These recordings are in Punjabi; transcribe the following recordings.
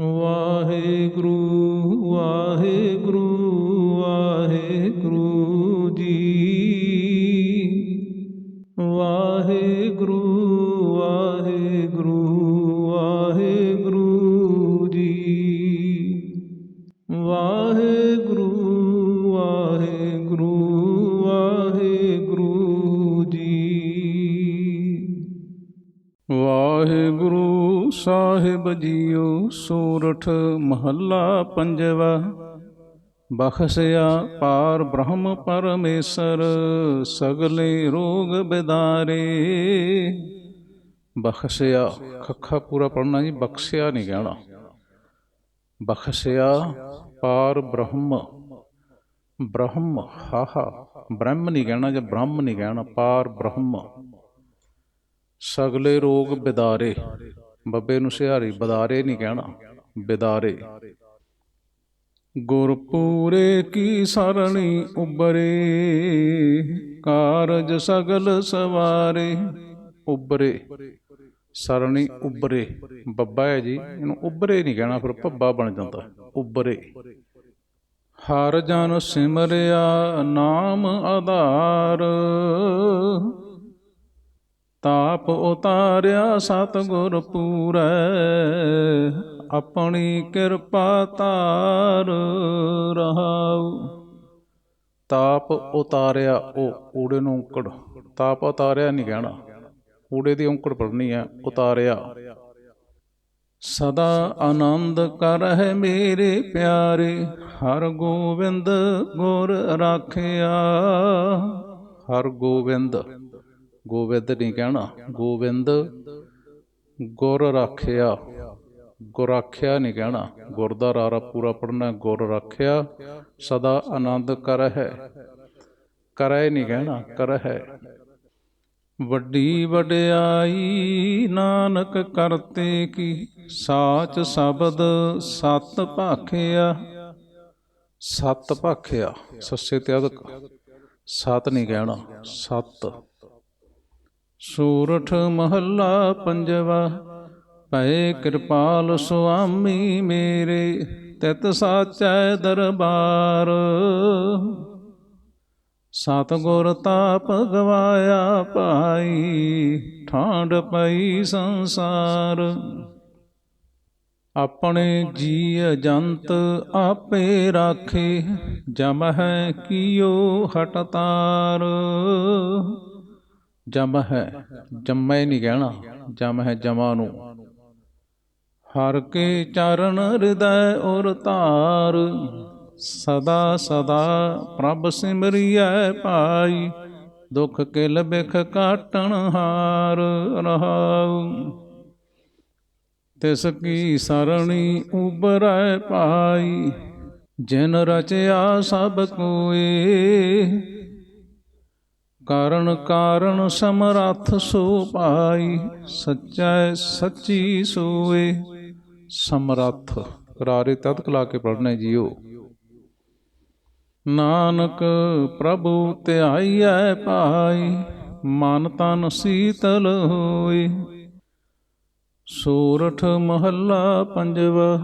ਵਾਹਿਗੁਰੂ ਵਾਹਿਗੁਰੂ। ਸਾਹਿਬ ਜੀਓ ਸੂਰਠ ਮਹੱਲਾ ਪੰਜਵਾ, ਬਖਸ਼ਿਆ ਪਾਰ ਬ੍ਰਹਮ ਪਰਮੇਸ਼ਰ, ਸਗਲੇ ਰੋਗ ਬਿਦਾਰੇ। ਬਖਸ਼ਿਆ, ਖੱਖਾ ਪੂਰਾ ਪੜਨਾ ਜੀ, ਬਖਸ਼ਿਆ ਨਹੀਂ ਕਹਿਣਾ। ਬਖਸ਼ਿਆ ਪਾਰ ਬ੍ਰਹਮ ਬ੍ਰਹਮ ਹਾਹਾ ਬ੍ਰਹਮ ਨਹੀਂ ਕਹਿਣਾ ਜਾਂ ਬ੍ਰਹਮ ਨਹੀਂ ਕਹਿਣਾ, ਪਾਰ ਬ੍ਰਹਮ। ਸਗਲੇ ਰੋਗ ਬਿਦਾਰੇ। ਬੱਬੇ ਨੂੰ ਸਿਹਾਰੀ ਬਦਾਰੇ ਨਹੀਂ ਕਹਿਣਾ, ਬਿਦਾਰੇ। ਗੁਰਪੂਰੇ ਕੀ ਸਰਣੀ ਉਬਰੇ ਕਾਰਜ ਸਗਲ ਸਵਾਰੇ ਉਬਰੇ ਸਰਣੀ ਉਬਰੇ ਬੱਬਾ ਹੈ ਜੀ, ਇਹਨੂੰ ਉਬਰੇ ਨਹੀਂ ਕਹਿਣਾ, ਫਿਰ ਭੱਬਾ ਬਣ ਜਾਂਦਾ ਉਬਰੇ ਹਰ ਜਨ ਸਿਮਰਿਆ ਨਾਮ ਆਧਾਰ ਤਾਪ ਉਤਾਰਿਆ ਸਤਿਗੁਰ ਪੂਰੈ, ਆਪਣੀ ਕਿਰਪਾ ਧਾਰ ਰਹਾਉ। ਤਾਪ ਉਤਾਰਿਆ ਉਹ ਊੜੇ ਨੂੰ ਔਂਕੜ। ਤਾਪ ਉਤਾਰਿਆ ਨਹੀਂ ਕਹਿਣਾ ਊੜੇ ਦੀ ਔਂਕੜ ਪੜਨੀ ਹੈ, ਉਤਾਰਿਆ। ਸਦਾ ਆਨੰਦ ਕਰ ਹੈ ਮੇਰੇ ਪਿਆਰੇ, ਹਰ ਗੋਬਿੰਦ ਗੁਰ ਰਾਖਿਆ। ਹਰ ਗੋਬਿੰਦ ਗੋਬਿੰਦ ਨਹੀਂ ਕਹਿਣਾ। ਗੋਬਿੰਦ ਗੁਰ ਰਾਖਿਆ। ਗੁਰ ਰਾਖਿਆ ਨਹੀਂ ਕਹਿਣਾ। ਗੁਰ ਦਾ ਰਾਰਾ ਪੂਰਾ ਪੜਨਾ ਗੁਰ ਰਾਖਿਆ ਸਦਾ ਆਨੰਦ ਕਰ ਹੈ। ਕਰੈ ਨਹੀਂ ਕਹਿਣਾ। ਕਰ ਹੈ। ਵੱਡੀ ਵਡਿਆਈ ਨਾਨਕ ਕਰਤੇ ਕੀ ਸਾਚ ਸ਼ਬਦ ਸਤ ਭਾਖਿਆ। ਸਤ ਭਾਖਿਆ। ਸੱਸੇ ਤੇ ਅਦਕ। ਸਤ ਨਹੀਂ ਕਹਿਣਾ। ਸਤ। ਸੂਰਠ ਮਹੱਲਾ ਪੰਜਵਾ ਭਏ ਕਿਰਪਾਲ ਸੁਆਮੀ ਮੇਰੇ, ਤਿਤ ਸਾਚੈ ਦਰਬਾਰ। ਸਤਗੁਰ ਤਾਪ ਗਵਾਇਆ ਭਾਈ ਠਾਂਡ ਪਈ ਸੰਸਾਰ। ਆਪਣੇ ਜੀ ਜੰਤ ਆਪੇ ਰਾਖੇ, ਜਮ ਹੈ ਕੀਓ ਹਟਤਾਰ। ਜਮ ਹੈ। ਜੰਮੈ ਨਹੀਂ ਕਹਿਣਾ। ਜਮ ਹੈ ਜਮਾ ਨੂੰ। ਹਰ ਕੇ ਚਰਨ ਹਿਰਦੈ ਔਰ ਧਾਰ ਸਦਾ ਸਦਾ ਪ੍ਰਭ ਸਿਮਰਿਐ ਭਾਈ ਦੁਖ ਕਿਲ ਬਿਖ ਕਾਟਣ ਹਾਰ ਰਹਾਉ। ਤਿਸ ਕੀ ਸਰਣੀ ਉਬਰੈ ਭਾਈ ਜਿਨ ਰਚਿਆ ਸਭ ਕੋਏ ਕਾਰਣ ਕਾਰਣ ਸਮਰੱਥ ਸੋ ਪਾਈ, ਸੱਚੈ ਸੱਚੀ ਸੋਏ। ਸਮਰੱਥ, ਰਾਰੇ ਤਤ ਲਾ ਕੇ ਪੜਨਾ ਜੀਓ। ਨਾਨਕ ਪ੍ਰਭੂ ਧਿਆਈਐ ਪਾਈ, ਮਨ ਤਨ ਸੀਤਲ ਹੋਏ। ਸੂਰਠ ਮਹੱਲਾ ਪੰਜਵਾ,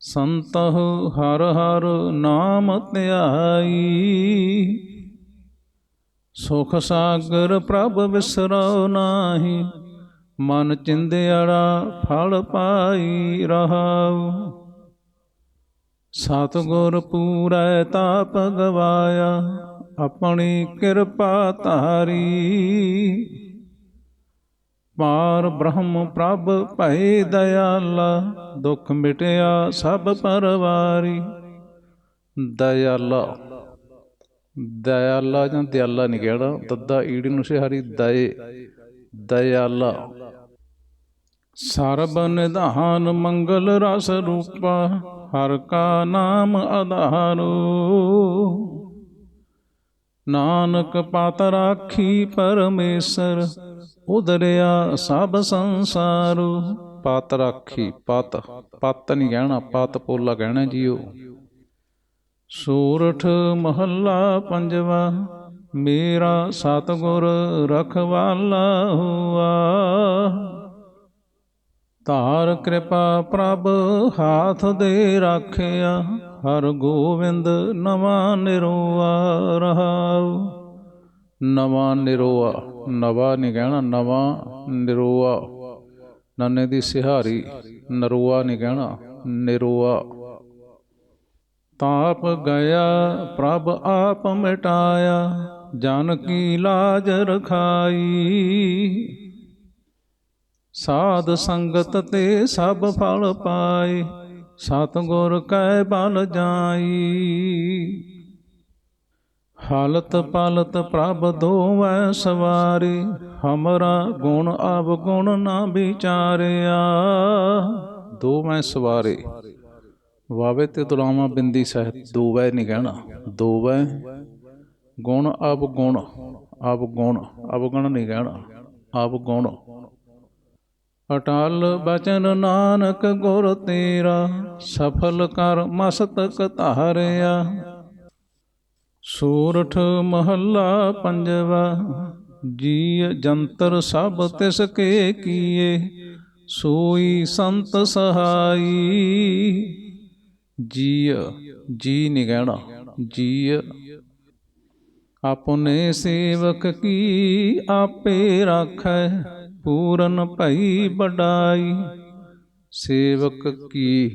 ਸੰਤਹ ਹਰ ਹਰ ਨਾਮ ਧਿਆਈ। ਸੁਖ ਸਾਗਰ ਪ੍ਰਭ ਵਿਸਰੋ ਨਾਹੀ, ਮਨ ਚਿੰਦਿਆੜਾ ਫਲ ਪਾਈ ਰਹਾਉ। ਸਤਗੁਰ ਪੂਰੈ ਤਾਪ ਗਵਾਇਆ, ਆਪਣੀ ਕਿਰਪਾ ਧਾਰੀ। ਪਾਰ ਬ੍ਰਹਮ ਪ੍ਰਭ ਭੈ ਦਇਆਲਾ, ਦੁਖ ਮਿਟਿਆ ਸਭ ਪਰਵਾਰੀ। ਦਇਆਲਾ ਦਇਆਲਾ ਜਾਂ ਦਿਆਲਾ ਨਹੀਂ ਕਹਿਣਾ ਦੱਦਾ ਈੜੀ ਨੂੰ ਸਿਹਾਰੀ ਸਰਬ ਨਿਧਾਨ ਮੰਗਲ ਰਸ ਰੂਪਾ ਹਰ ਕਾ ਨਾਮ ਆਧਾਰੋ ਨਾਨਕ ਪਤ ਰਾਖੀ ਪਰਮੇਸ਼ਰ ਉਦਰਿਆ ਸਭ ਸੰਸਾਰੂ ਪਤ ਰਾਖੀ ਪਤ ਪਤ ਨਹੀਂ ਕਹਿਣਾ ਪਤ ਪੋਲਾ ਕਹਿਣਾ ਜੀਓ ਸੂਰਠ ਮਹੱਲਾ ਪੰਜਵਾ, ਮੇਰਾ ਸਤਗੁਰ ਰਖਵਾਲਾ ਹੁਆ। ਧਾਰ ਕਿਰਪਾ ਪ੍ਰਭ ਹਾਥ ਦੇ ਰਾਖਿਆ, ਹਰ ਗੋਵਿੰਦ ਨਵਾਂ ਨਿਰੋਆ ਰਹਾਉ। ਨਵਾਂ ਨਿਰੋਆ, ਨਵਾਂ ਨਹੀਂ ਕਹਿਣਾ, ਨਵਾਂ ਨਿਰੋਆ। ਨੰਨੇ ਦੀ ਸਿਹਾਰੀ, ਨਰੋਆ ਨਹੀਂ ਕਹਿਣਾ, ਨਿਰੋਆ। ਤਾਪ ਗਿਆ, ਪ੍ਰਭ ਆਪ ਮਿਟਾਇਆ, ਜਨ ਕੀ ਲਾਜ ਰਖਾਈ। ਸਾਧ ਸੰਗਤ ਤੇ ਸਭ ਫਲ ਪਾਏ, ਸਤਿਗੁਰ ਕੈ ਬਲ ਜਾਈ। ਹਾਲਤ ਪਾਲਤ ਪ੍ਰਭ ਦੋਵੈ ਸਵਾਰੀ, ਹਮਰਾ ਗੁਣ ਅਵ ਗੁਣ ਨਾ ਵਿਚਾਰਿਆ। ਦੋਵੈ ਸਵਾਰੀ। ਵਾਵੇ ਤੇ ਤੁਲਾਵਾ ਬਿੰਦੀ ਸਹਿਤ ਦੋਵੈ ਨਹੀਂ ਕਹਿਣਾ ਦੋਵੈ ਗੁਣ ਅਵਗੁਣ ਅਵਗੁਣ ਅਵਗੁਣ ਨਹੀਂ ਕਹਿਣਾ ਅਵਗੁਣ ਅਟਲ ਬਚਨ ਨਾਨਕ ਗੁਰ ਤੇਰਾ, ਸਫਲ ਕਰ ਮਸਤਕ ਧਾਰਿਆ। ਸੂਰਠ ਮਹੱਲਾ ਪੰਜਵਾ ਜੀ ਜੰਤਰ ਸਭ ਤਿਸ ਕੇ ਕੀਏ, ਸੋਈ ਸੰਤ ਸਹਾਈ। ਜੀ ਜੀ ਨਹੀਂ ਕਹਿਣਾ ਜੀ ਆਪਨੇ ਸੇਵਕ ਕੀ ਆਪੇ ਰਾਖੈ, ਪੂਰਨ ਭਈ ਬਡਾਈ ਸੇਵਕ ਕੀ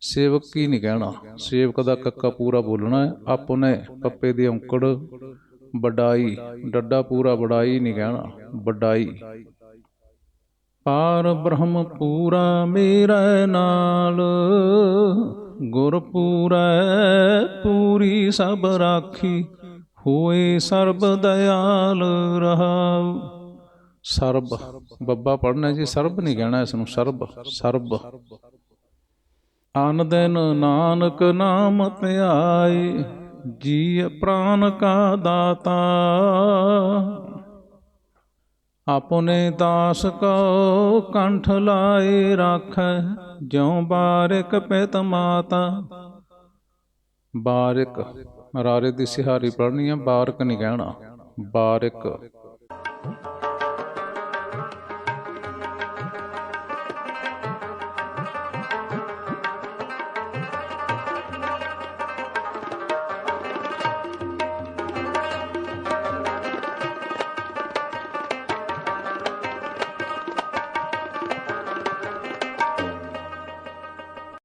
ਸੇਵਕ ਕੀ ਨਹੀਂ ਕਹਿਣਾ ਸੇਵਕ ਦਾ ਕੱਕਾ ਪੂਰਾ ਬੋਲਣਾ ਹੈ ਆਪਣੇ ਪੱਪੇ ਦੀ ਔਂਕੜ, ਵਡਾਈ। ਡੱਡਾ ਪੂਰਾ ਵਡਾਈ ਨਹੀਂ ਕਹਿਣਾ ਵਡਾਈ। ਪਾਰ ਬ੍ਰਹਮ ਪੂਰਾ ਮੇਰੇ ਨਾਲ। ਗੁਰ ਪੂਰਾ ਪੂਰੀ ਸਭ ਰਾਖੀ, ਹੋਏ ਸਰਬ ਦਇਆਲ ਰਹਾਉ। ਸਰਬ। ਬੱਬਾ ਪੜਨਾ ਜੀ, ਸਰਬ ਨਹੀਂ ਕਹਿਣਾ ਇਸ ਨੂੰ, ਸਰਬ ਸਰਬ। ਆਨ ਦਿਨ ਨਾਨਕ ਨਾਮ ਧਿਆਏ ਜੀ ਪ੍ਰਾਨ ਕਾ ਦਾਤਾ। ਆਪਨੇ ਦਾਸ ਕੋ ਕੰਠ ਲਾਏ ਰਾਖੈ, ਜਿਉ ਬਾਰਿਕ ਪਿਤ ਮਾਤਾ। ਬਾਰਿਕ, ਰਾਰੇ ਦੀ ਸਿਹਾਰੀ ਪੜਨੀ ਆ, ਬਾਰਕ ਨਹੀਂ ਕਹਿਣਾ, ਬਾਰਿਕ।